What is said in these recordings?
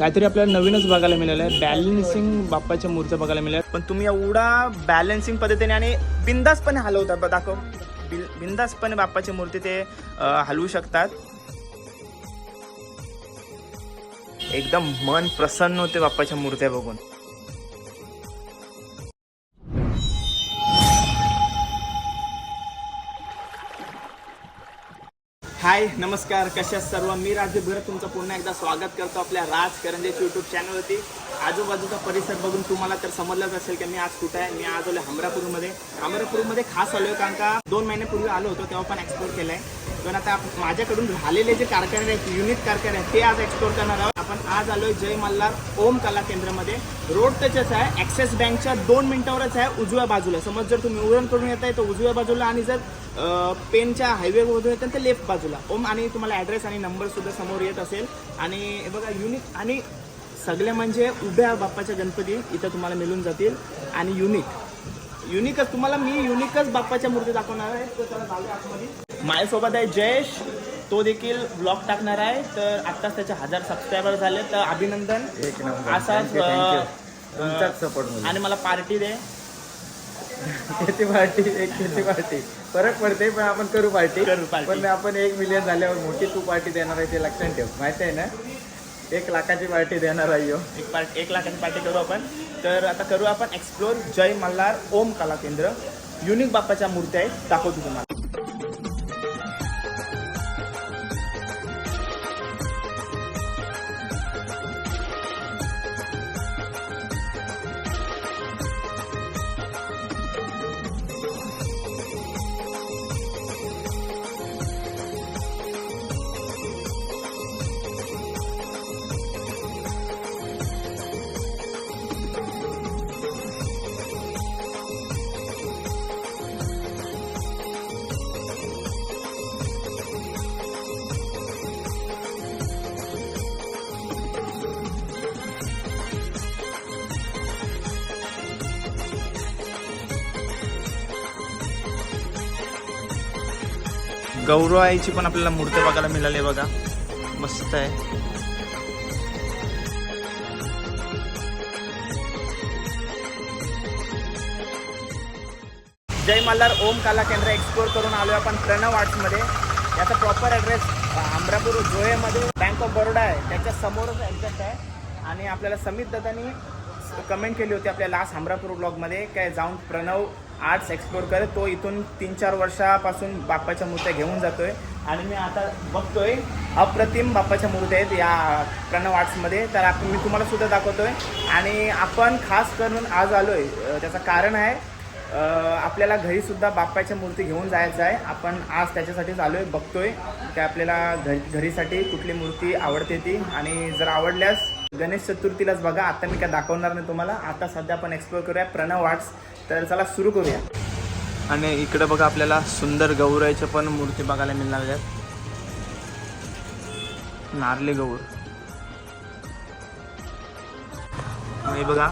काहीतरी आपल्याला नवीनच बघायला मिळालं आहे बॅलन्सिंग बाप्पाच्या मूर्त्या बघायला मिळाल्या. पण तुम्ही एवढा बॅलन्सिंग पद्धतीने आणि बिंदासपणे हलवतात दाखव. बिल- बिंदासपणे बाप्पाची मूर्ती ते हलवू शकतात. एकदम मन प्रसन्न होते बाप्पाच्या मूर्त्या बघून. हाय नमस्कार कशा सर्व? मी राजू भरत तुमचं पुन्हा एकदा स्वागत करतो आपल्या राज करंजेच्या यूट्यूब चॅनलवरती आजूबाजूचा परिसर बघून तुम्हाला तर समजलंच असेल की मी आज कुठं आहे. मी आज आलो हमरापूरमध्ये हमरापूरमध्ये खास आलोय कारण का दोन महिन्यापूर्वी आलो होतो तेव्हा पण एक्सप्लोर केलंय. पण आता माझ्याकडून राहिलेले जे कारखाने आहेत युनिक कारखाने आहेत ते आज एक्सप्लोर करणार आहोत. आपण आज आलोय जय मल्हार ओम कला केंद्रामध्ये. रोड त्याच्याच आहे ॲक्सिस बँकच्या दोन मिनिटावरच आहे उजव्या बाजूला. समज जर तुम्ही उरण करून येत आहे तर उजव्या बाजूला आणि जर अ, पेनच्या येत येतात तर लेफ्ट बाजूला. ओम आणि तुम्हाला ॲड्रेस आणि नंबर सुद्धा समोर येत असेल. आणि बघा युनिक आणि सगळे म्हणजे उभ्या बाप्पाच्या गणपती इथं तुम्हाला मिळून जातील. आणि युनिक युनिकच तुम्हाला मी युनिकच बाप्पाच्या मूर्ती दाखवणार आहे. तर आतमध्ये. माझ्यासोबत आहे जयेश तो देखील ब्लॉग टाकणार आहे. तर आत्ताच त्याचे हजार सबस्क्रायबर झाले. तर अभिनंदन. एक नंबर. असाच Thank you, you. आणि मला पार्टी दे. किती पार्टी एक किती पार्टी फरक पडते पण आपण करू पार्टी करू party. पण आपण एक मिलियन झाल्यावर मोठी तू पार्टी देणार आहे ते लक्षात ठेव. माहिती आहे ना? एक लाखाची पार्टी देणार आहे ह्यो. एक पार्ट एक लाखाची पार्टी करू आपण. तर आता करू आपण एक्सप्लोर जय मल्हार ओम कला केंद्र युनिक बाप्पाच्या मूर्त्या आहेत दाखवतो तुम्हाला. गौरवाईची पण आपल्याला मूर्ती बघायला मिळाली बघा. मस्त आहे. जय मल्हार ओम कला केंद्र एक्सप्लोर करून आलो आपण प्रणव आर्ट्समध्ये याचा प्रॉपर ॲड्रेस अमरापूर जोहेमध्ये बँक ऑफ बरोडा आहे. त्याच्या समोरच एक्झॅक्ट आहे. आणि आपल्याला समित दादानी कमेंट केली होती आपल्या लास्ट हमरापूर ब्लॉगमध्ये काय जाऊन प्रणव आर्ट्स एक्सप्लोर करत तो इथून तीन चार वर्षापासून बाप्पाच्या मूर्त्या घेऊन जातो आहे आणि मी आता बघतोय अप्रतिम बाप्पाच्या मूर्त्या आहेत या प्रणव आर्ट्समध्ये तर आपण मी तुम्हाला सुद्धा आहे आणि आपण खास करून आज आलो आहे त्याचं कारण आहे आपल्याला घरीसुद्धा बाप्पाच्या मूर्ती घेऊन जायचं आहे. आपण आज त्याच्यासाठीच आलो आहे बघतो बघतोय. की आपल्याला घरी घरीसाठी कुठली मूर्ती आवडते ती. आणि जर आवडल्यास गणेश चतुर्थीलाच बघा. आता मी काय दाखवणार नाही तुम्हाला. आता सध्या आपण एक्सप्लोर करूया प्रणव आर्ट्स तर चला सुरू करूया. आणि इकडे बघा आपल्याला सुंदर गौराईच्या पण मूर्ती बघायला मिळणार आहेत. नारले गौर. हे बघा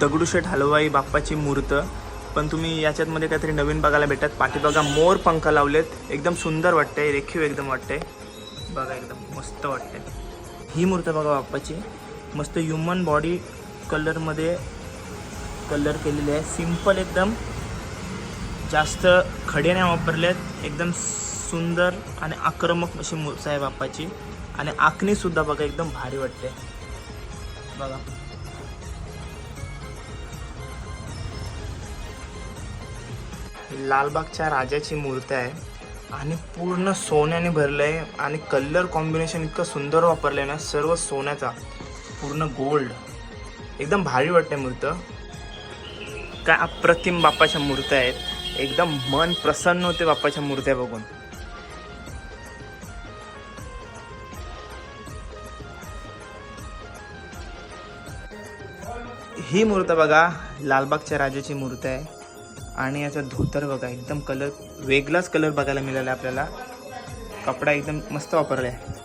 दगडूशेठ हलवाई बाप्पाची मूर्त. पण तुम्ही याच्यातमध्ये काहीतरी नवीन बघायला भेटतात. पाठी बघा मोर पंख लावलेत. एकदम सुंदर वाटते रेखीव एकदम वाटते बघा एकदम मस्त वाटते ही मूर्त बघा बाप्पाची. मस्त ह्युमन बॉडी कलरमध्ये कलर केलेली आहे. सिंपल एकदम. जास्त खडे नाही वापरलेत. एकदम सुंदर आणि आक्रमक अशी मूर्त आहे बाप्पाची. आणि आखणीसुद्धा बघा एकदम भारी वाटते. बघा. लालबागच्या राजाची मूर्ती आहे. आणि पूर्ण सोन्याने भरलं आहे आणि कलर कॉम्बिनेशन इतकं सुंदर वापरलं आहे ना सर्व सोन्याचा. पूर्ण गोल्ड. एकदम भारी वाटते मूर्त. काय अप्रतिम बाप्पाच्या मूर्त्या आहेत. एकदम मन प्रसन्न होते बाप्पाच्या मूर्त्या बघून. ही मूर्त बघा लालबागच्या राजाची मूर्त आहे. आणि याचा धोतर बघा एकदम कलर वेगळाच कलर बघायला मिळाला आपल्याला. कपडा एकदम मस्त वापरला आहे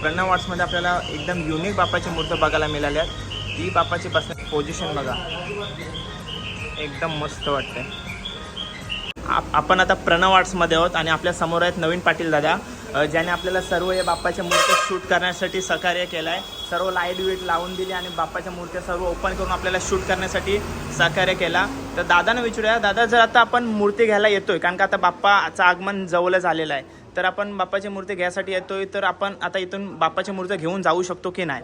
प्रणव आर्ट्समध्ये आपल्याला एकदम युनिक बापाची मूर्त बघायला मिळाल्या ती बापाची बसण्याची पोझिशन बघा. एकदम मस्त वाटते आप आपण आता प्रणव आर्ट्समध्ये आहोत आणि आपल्यासमोर आहेत नवीन पाटील दादा. ज्याने आपल्याला सर्व या बाप्पाच्या मूर्ती शूट करण्यासाठी सहकार्य केलं आहे सर्व लाइट वेट लावून दिली आणि बाप्पाच्या मूर्त्या सर्व ओपन करून आपल्याला शूट करण्यासाठी सहकार्य केला. तर दादानं विचारूया दादा जर आता आपण मूर्ती घ्यायला येतोय कारण का आता बाप्पाचं आगमन जवळच आलेलं आहे तर आपण बाप्पाची मूर्ती घ्यायसाठी येतोय तर आपण आता इथून बाप्पाच्या मूर्त्या घेऊन जाऊ शकतो की नाही?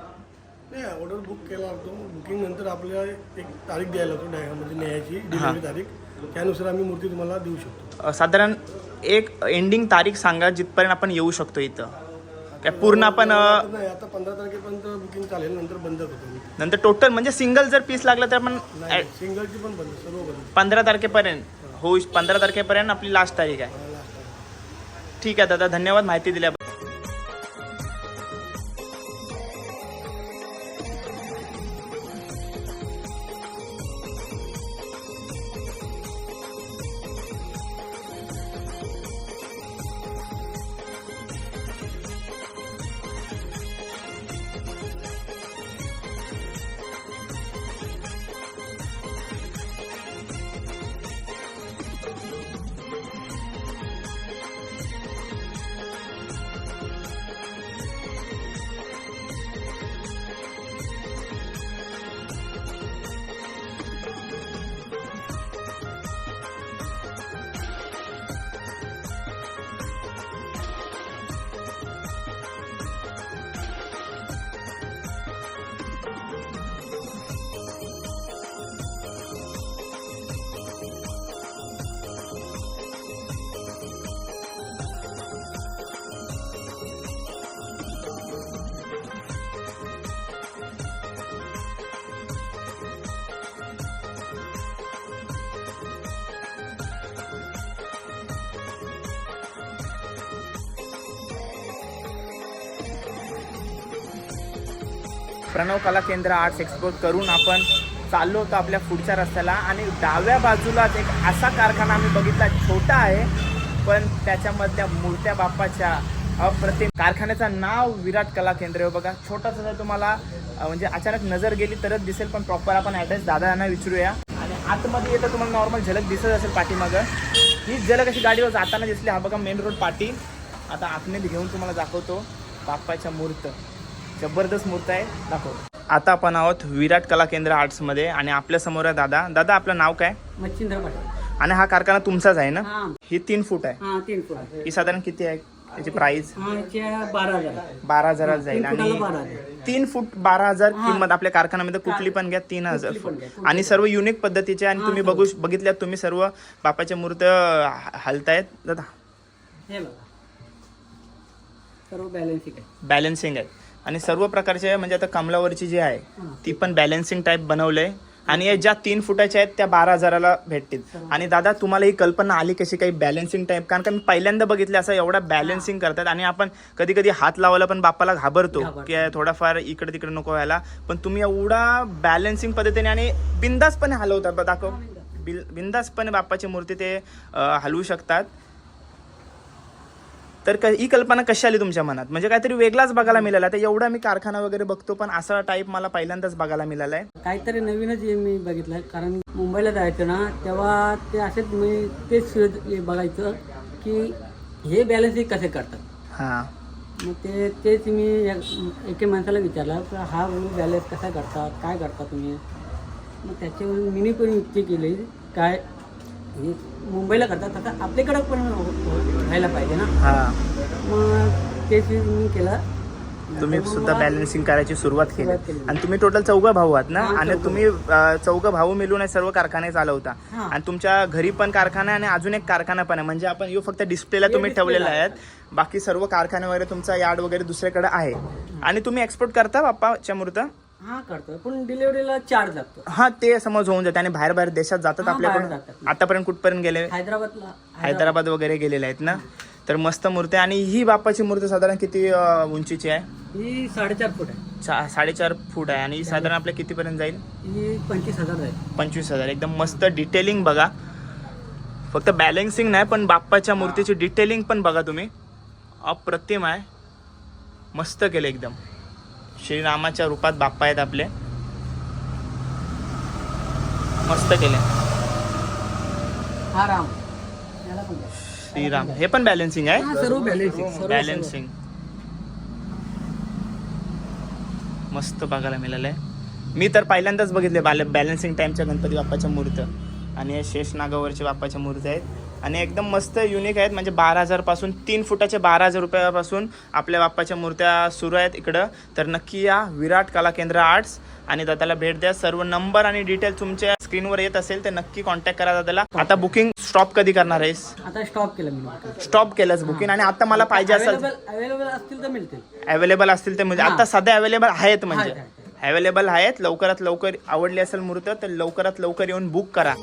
नाही ऑर्डर बुक केला होतो. बुकिंग नंतर आपल्याला एक तारीख द्यायला होतो म्हणजे न्यायाची डिलिव्हरी तारीख. त्यानुसार आम्ही मूर्ती तुम्हाला देऊ शकतो. साधारण एक एंडिंग तारीख सांगा जिथपर्यंत आपण येऊ शकतो इथं. काय पूर्ण आपण आता नाही आता पंधरा तारखेपर्यंत बुकिंग चालेल नंतर बंद नंतर टोटल म्हणजे सिंगल जर पीस लागला तर आपण नाही सिंगलची पण बंद सर्व बंद. पंधरा तारखेपर्यंत होऊ पंधरा तारखेपर्यंत आपली लास्ट तारीख आहे. ठीक आहे दादा धन्यवाद माहिती दिल्या प्रणव कला केंद्र आर्ट्स एक्सपोर्ट करून आपण चाललो होतो आपल्या पुढच्या रस्त्याला आणि डाव्या बाजूलाच एक असा कारखाना आम्ही बघितला छोटा आहे पण त्याच्यामधल्या मूर्त्या बाप्पाच्या अप्रतिम कारखान्याचं नाव विराट कला केंद्र आहे. बघा छोटासा जर तुम्हाला म्हणजे अचानक नजर गेली तरच दिसेल पण प्रॉपर आपण ॲड्रेस दादांना विचारूया. आणि आतमध्ये येतं तुम्हाला नॉर्मल झलक दिसत असेल पाठीमागं. हीच झलक अशी गाडीवर जाताना दिसली. हा बघा मेन रोड पाठी. आता आतमध्ये घेऊन तुम्हाला दाखवतो बाप्पाच्या मूर्त. जबरदस्त मूर्त आहे. दाखवतो आता आपण आहोत विराट कला केंद्र आर्ट्समध्ये आणि आपल्यासमोर आहे दादा. दादा आपलं नाव काय? मच्छिंद्र पाटील. आणि हा कारखाना तुमचाच आहे ना? हा. ही तीन फूट आहे. हा तीन फुट ही साधारण किती आहे? त्याची प्राइस हा बारा हजार बारा हजारात जाईल. तीन आणि तीन फूट बारा हजार. किंमत आपल्या कारखान्यामध्ये कुठली पण घ्या तीन हजार. फूट. आणि सर्व युनिक पद्धतीचे आणि तुम्ही. बघू बघितल्यात तुम्ही सर्व बापाच्या मूर्त हलतायत. दादा. हे बघा. सर्व बॅलन्सिंग आहे. बॅलन्सिंग आहे. आणि सर्व प्रकारचे म्हणजे आता कमलावरची जी आहे. ती पण बॅलन्सिंग टाईप बनवलंय. आणि या ज्या तीन फुटाच्या आहेत त्या बारा हजाराला भेटतील. आणि दादा तुम्हाला ही कल्पना आली कशी काही बॅलन्सिंग टाईप कारण का मी पहिल्यांदा बघितलं असं एवढा बॅलन्सिंग करतात. आणि आपण कधी कधी हात लावायला पण बाप्पाला घाबरतो. की थोडाफार इकडे तिकडे नको व्हायला. पण तुम्ही एवढा बॅलन्सिंग पद्धतीने आणि बिंदासपणे हलवतात दाखव. बिल- बिंदासपणे बाप्पाची मूर्ती ते हलवू शकतात. तर क- ही कल्पना कशी आली तुमच्या मनात? म्हणजे काहीतरी वेगळाच बघायला मिळाला. तर एवढा मी कारखाना वगैरे बघतो पण असा टाईप मला पहिल्यांदाच बघायला मिळाला आहे काहीतरी नवीनच हे मी बघितलं कारण मुंबईला जायचं ना तेव्हा ते असेच मी तेच बघायचं की हे बॅलन्सिंग कसे करतात. हां. मग ते तेच मी एक- एके माणसाला विचारलं की हा बॅलन्स कसा करतात? काय करता तुम्ही? मग त्याच्यावरून मी पण युक्ती केली काय हे मुंबईला करतात आता आपल्याकडं पण हो- हो- व्हायला पाहिजे ना. हां. मग तेच मी केलं. तुम्ही सुद्धा बॅलन्सिंग करायची सुरुवात केली. आणि तुम्ही टोटल चौघ भाऊ आहात ना? हां, आणि. तुम्ही चौघं भाऊ मिळून हे सर्व कारखाने चालवता. हां. आणि तुमच्या घरी पण कारखाना आहे आणि अजून एक कारखाना पण आहे. म्हणजे आपण यो फक्त डिस्प्लेला हे तुम्ही ठेवलेला आहेत. बाकी सर्व कारखाने वगैरे तुमचा यार्ड वगैरे दुसरीकडे आहे. आणि तुम्ही एक्सपोर्ट करता बाप्पाच्या मूर्त हा करतो पण डिलिव्हरीला चार्ज लागतो. हा ते समज होऊन जाते आणि बाहेर बाहेर देशात जातात हा, आपल्याकडून. जातात. आतापर्यंत कुठपर्यंत गेले? हैदराबादला हैदराबाद. वगैरे गेलेले आहेत ना? तर मस्त मूर्ती आणि ही बाप्पाची मूर्ती साधारण किती अं, उंचीची आहे? ही साडेचार फूट आहे. चा- साडेचार फूट आहे. आणि ही साधारण आपल्या कितीपर्यंत जाईल? ही पंचवीस हजार आहे. पंचवीस हजार. एकदम मस्त डिटेलिंग बघा. फक्त बॅलन्सिंग नाही पण बाप्पाच्या मूर्तीची डिटेलिंग पण बघा तुम्ही. अप्रतिम आहे. मस्त केलं एकदम. श्रीरामाच्या रूपात बाप्पा आहेत आपले. मस्त केले. हा राम. श्रीराम. हे पण बॅलन्सिंग आहे? हा सर्व बॅलन्सिंग मस्त बघायला मिळालंय. मी तर पहिल्यांदाच बघितले बाल बॅलन्सिंग टाईमच्या गणपती बाप्पाच्या मूर्त आणि हे शेष नागावरचे बाप्पाच्या मूर्ती आहेत. आणि एकदम मस्त युनिक आहेत. म्हणजे बारा हजारपासून तीन फुटाचे बारा हजार रुपयापासून आपल्या बाप्पाच्या मूर्त्या सुरू आहेत इकडं. तर नक्की या विराट कला केंद्र आर्ट्स आणि दादाला भेट द्या. सर्व नंबर आणि डिटेल तुमच्या स्क्रीनवर येत असेल तर नक्की कॉन्टॅक्ट करा दादाला. आता बुकिंग स्टॉप कधी करणार आहेस? आता स्टॉप केलं मी स्टॉप केलंस बुकिंग आणि आता मला पाहिजे असेल अवेलेबल अवेलेबल असतील तर मिळतील. अवेलेबल असतील ते म्हणजे. आता सध्या अवेलेबल आहेत म्हणजे. अवेलेबल आहेत. लवकरात लवकर आवडली असेल मूर्त तर लवकरात लवकर येऊन बुक करा.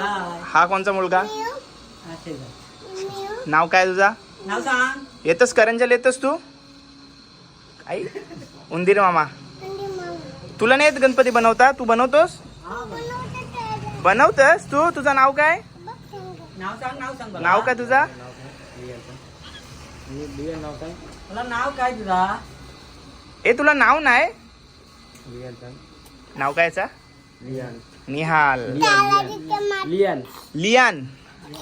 हा. कोणचा मुलगा. नाव काय तुझा? नाव सांग. येतोस करंजल येतोस तू? आई उंदीर मामा. तुला नाही येत गणपती बनवता? तू बनवतोस? बनवतस तू? तुझं नाव काय? नाव सांग नाव सांग मला. नाव काय तुझा? नाव काय मला नाव काय तुझा? ए तुला नाव नाही? नाव कायचा? निहाल. लियान. लियान.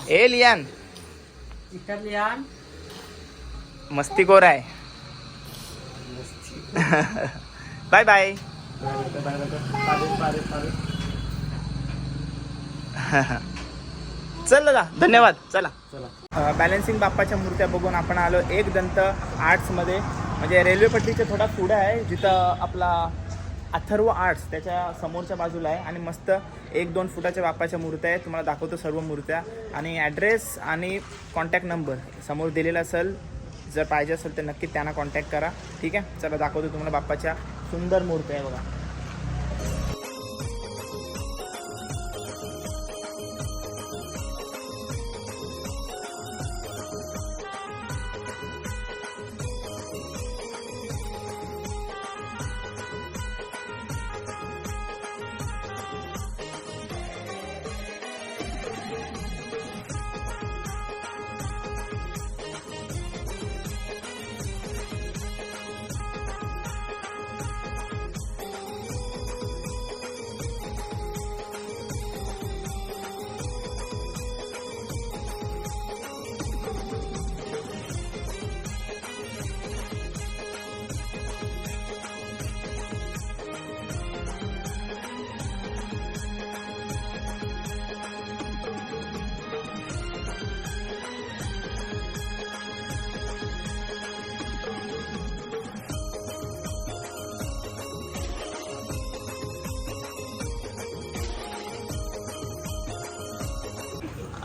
ए लियान. इतर लिहान. मस्तीखोर आहे. Bye bye. चल दादा धन्यवाद. चला. चला बॅलन्सिंग बाप्पाच्या मूर्त्या बघून आपण आलो एक दंत आर्ट्समध्ये म्हणजे रेल्वे पट्टीच्या थोडा पुढे आहे जिथं आपला अथर्व आर्ट्स त्याच्या समोरच्या बाजूला आहे आणि मस्त एक दोन फुटाच्या बाप्पाच्या मूर्त्या आहेत. तुम्हाला दाखवतो सर्व मूर्त्या. आणि ॲड्रेस आणि कॉन्टॅक्ट नंबर समोर दिलेला असेल जर पाहिजे असेल तर नक्की त्यांना कॉन्टॅक्ट करा. ठीक आहे? चला दाखवतो तुम्हाला बाप्पाच्या सुंदर मूर्त्या आहे बघा.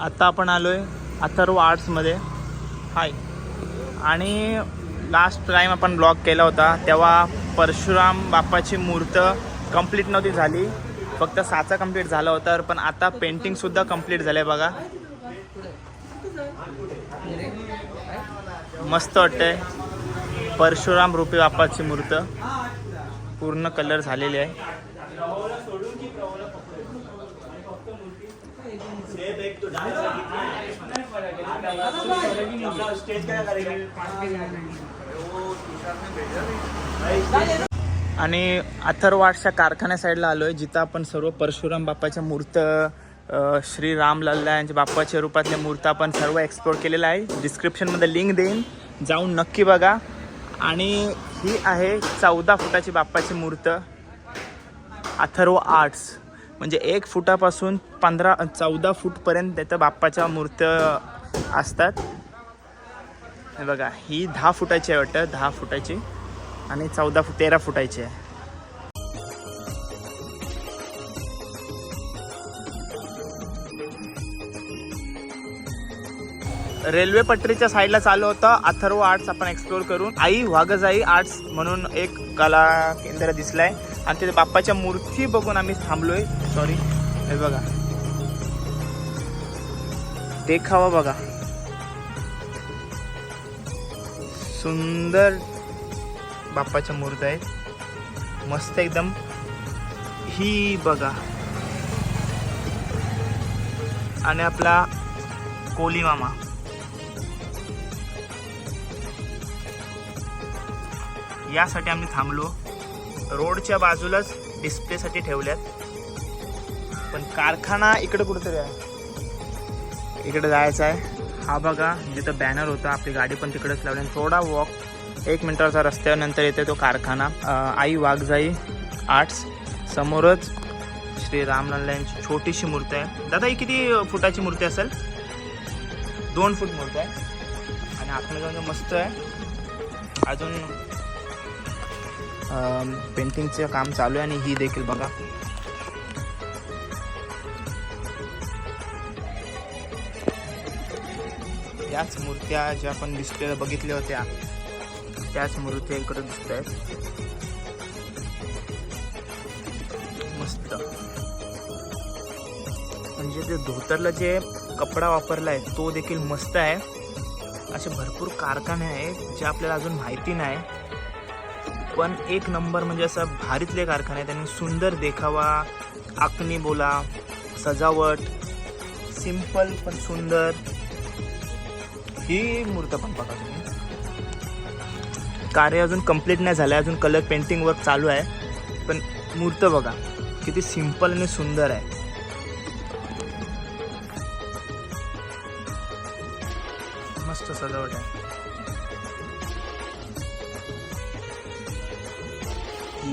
आत्ता आपण आलो आहे अथर्व आर्ट्समध्ये हाय आणि लास्ट टाईम आपण ब्लॉग केला होता तेव्हा परशुराम बाप्पाची मूर्त कंप्लीट नव्हती झाली. फक्त साचा कंप्लीट झाला होता पण आता पेंटिंगसुद्धा कंप्लीट झालं आहे बघा. मस्त वाटतंय. परशुराम रूपी बाप्पाची मूर्त. पूर्ण कलर झालेली आहे. आणि अथर्वाटच्या कारखान्या साईडला आलोय जिथं आपण सर्व परशुराम बाप्पाच्या मूर्त श्री राम लल्ला यांच्या बाप्पाच्या रूपातल्या मूर्त आपण सर्व एक्सप्लोर केलेलं आहे. डिस्क्रिप्शनमध्ये लिंक देईन. जाऊन नक्की बघा. आणि ही आहे चौदा फुटाची बाप्पाची मूर्त अथर्व आर्ट्स म्हणजे एक फुटापासून पंधरा चौदा फूटपर्यंत त्याचं बाप्पाच्या मूर्त असतात. हे बघा ही दहा फुटाची आहे वाटतं दहा फुटाची. आणि चौदा फुट तेरा फुटाची आहे. रेल्वे पटरीच्या साईडला चालू होतं अथर्व आर्ट्स आपण एक्सप्लोर करून. आई वाघजाई आर्ट्स म्हणून एक कला केंद्र दिसलंय. आणि तिथे बाप्पाच्या मूर्ती बघून आम्ही थांबलोय. सॉरी हे बघा. देखावा बघा. सुंदर बाप्पाच्या मूर्ती आहेत. मस्त एकदम. ही बघा. आणि आपला कोली मामा. यासाठी आम्ही थांबलो. रोडच्या बाजूलाच डिस्प्लेसाठी ठेवल्यात. पण कारखाना इकडे कुठेतरी आहे. इकडे जायचं आहे. हा बघा जिथं बॅनर होता आपली गाडी पण तिकडेच लावली. आणि थोडा वॉक एक मिनिटाचा रस्त्यानंतर येते तो कारखाना. आई वाघजाई आर्ट्स. समोरच श्री रामलल्ला यांची छोटीशी मूर्ती आहे. दादा ही किती फुटाची मूर्ती असेल? दोन फूट मूर्ती आहे. आणि आतमध्ये मस्त आहे. अजून पेंटिंगचं काम चालू आहे आणि ही देखील बघा. त्याच मूर्त्या ज्या आपण डिस्प्लेला बघितल्या होत्या त्याच मूर्त्या इकडे दिसत आहेत. मस्त. म्हणजे ते धोतरला जे कपडा वापरला आहे तो देखील मस्त आहे. असे भरपूर कारखाने आहेत जे आपल्याला अजून माहिती नाही. पण एक नंबर म्हणजे असं भारीतले कारखाने आहेत आणि सुंदर देखावा आखणी बोला सजावट सिंपल पण सुंदर. ही मूर्त पण बघा तुम्ही. कार्य अजून कंप्लीट नाही झालं अजून कलर पेंटिंग वर्क चालू आहे. पण मूर्त बघा किती सिंपल आणि सुंदर आहे. मस्त सजावट आहे.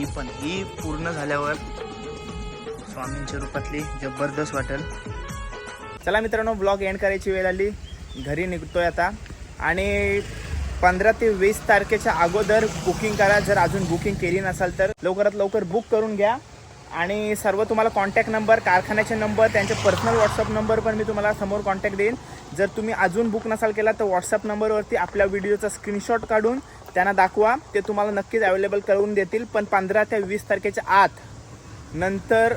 ही पण ही पूर्ण झाल्यावर स्वामींच्या रूपातली जबरदस्त वाटेल. चला मित्रांनो ब्लॉग एंड करायची वेळ आली. घरी निघतोय आता. आणि पंधरा ते वीस तारखेच्या अगोदर बुकिंग करा. जर अजून बुकिंग केली नसाल तर लवकरात लवकर बुक करून घ्या. आणि सर्व तुम्हाला कॉन्टॅक्ट नंबर कारखान्याचे नंबर त्यांचे पर्सनल व्हॉट्सअप नंबर पण मी तुम्हाला समोर कॉन्टॅक्ट देईन. जर तुम्ही अजून बुक नसाल केला तर व्हॉट्सअप नंबरवरती आपल्या व्हिडिओचा स्क्रीनशॉट काढून त्यांना दाखवा. ते तुम्हाला नक्कीच अवेलेबल करून देतील. पण पंधरा ते वीस तारखेच्या आत नंतर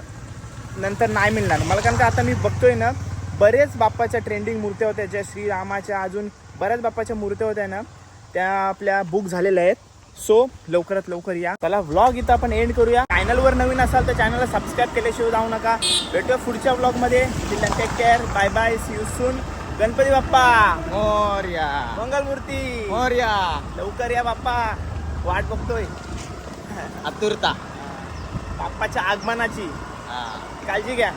नंतर नाही मिळणार. मला कारण का आता मी बघतोय ना बरेच बाप्पाच्या ट्रेंडिंग मूर्त्या होत्या. ज्या श्रीरामाच्या अजून बऱ्याच बाप्पाच्या मूर्त्या होत्या ना त्या आपल्या बुक झालेल्या आहेत. सो लवकरात लवकर या. चला व्लॉग इथं आपण एंड करूया. चॅनलवर नवीन असाल तर चॅनलला सबस्क्राईब केल्याशिवाय जाऊ नका. भेटूया पुढच्या व्लॉगमध्ये take care bye bye see you soon Ganpati Bappa. Morya. Mangalmurti. Morya. लवकर या बाप्पा. वाट बघतोय. आतुरता बाप्पाच्या आगमनाची. काळजी घ्या.